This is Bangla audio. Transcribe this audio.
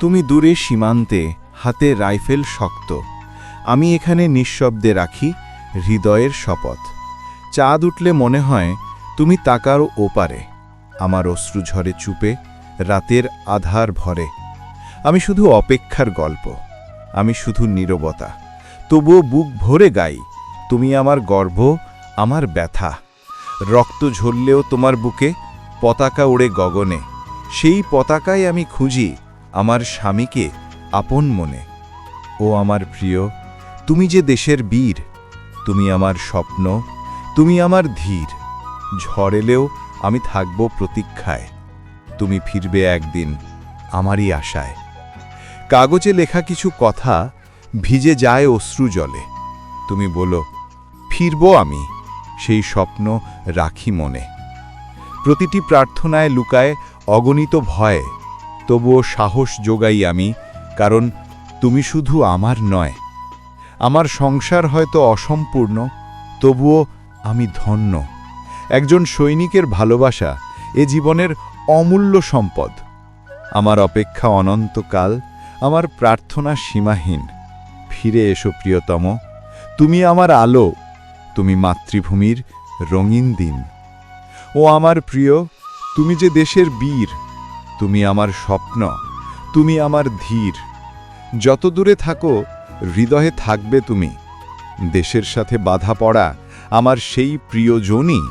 তুমি দূরে সীমান্তে হাতে রাইফেল শক্ত। আমি এখানে নিঃশব্দে রাখি হৃদয়ের শপথ। চাঁদ উঠলে মনে হয় তুমি তাকারও ওপারে। আমার অশ্রু ঝরে চুপে, রাতের আধার ভরে। আমি শুধু অপেক্ষার গল্প। আমি শুধু নীরবতা। তবুও বুক ভরে গাই, তুমি আমার গর্ভ আমার ব্যথা। রক্ত ঝরলেও তোমার বুকে পতাকা উড়ে গগনে। সেই পতাকায় আমি খুঁজি আমার স্বামীকে আপন মনে। ও আমার প্রিয়, তুমি যে দেশের বীর, তুমি আমার স্বপ্ন, তুমি আমার ধীর। ঝড় এলেও আমি থাকব প্রতীক্ষায়। তুমি ফিরবে একদিন আমারই আশায়। কাগজে লেখা কিছু কথা ভিজে যায় অশ্রু জলে। তুমি বলো, ফিরব আমি সেই স্বপ্ন রাখি মনে। প্রতিটি প্রার্থনায় লুকায় অগণিত ভয়। তবুও সাহস যোগাই আমি, কারণ তুমি শুধু আমার নয়। আমার সংসার হয়তো অসম্পূর্ণ, তবুও আমি ধন্য। একজন সৈনিকের ভালোবাসা এ জীবনের অমূল্য সম্পদ। আমার অপেক্ষা অনন্তকাল আমার প্রার্থনা সীমাহীন। ফিরে এসো প্রিয়তম, তুমি আমার আলো, তুমি মাতৃভূমির রঙিন দিন। ও আমার প্রিয়, তুমি যে দেশের বীর তুমি আমার স্বপ্ন, তুমি আমার ধীর। যত দূরে থাকো, হৃদয়ে থাকবে তুমি। দেশের সাথে বাধা পড়া আমার সেই প্রিয়জনই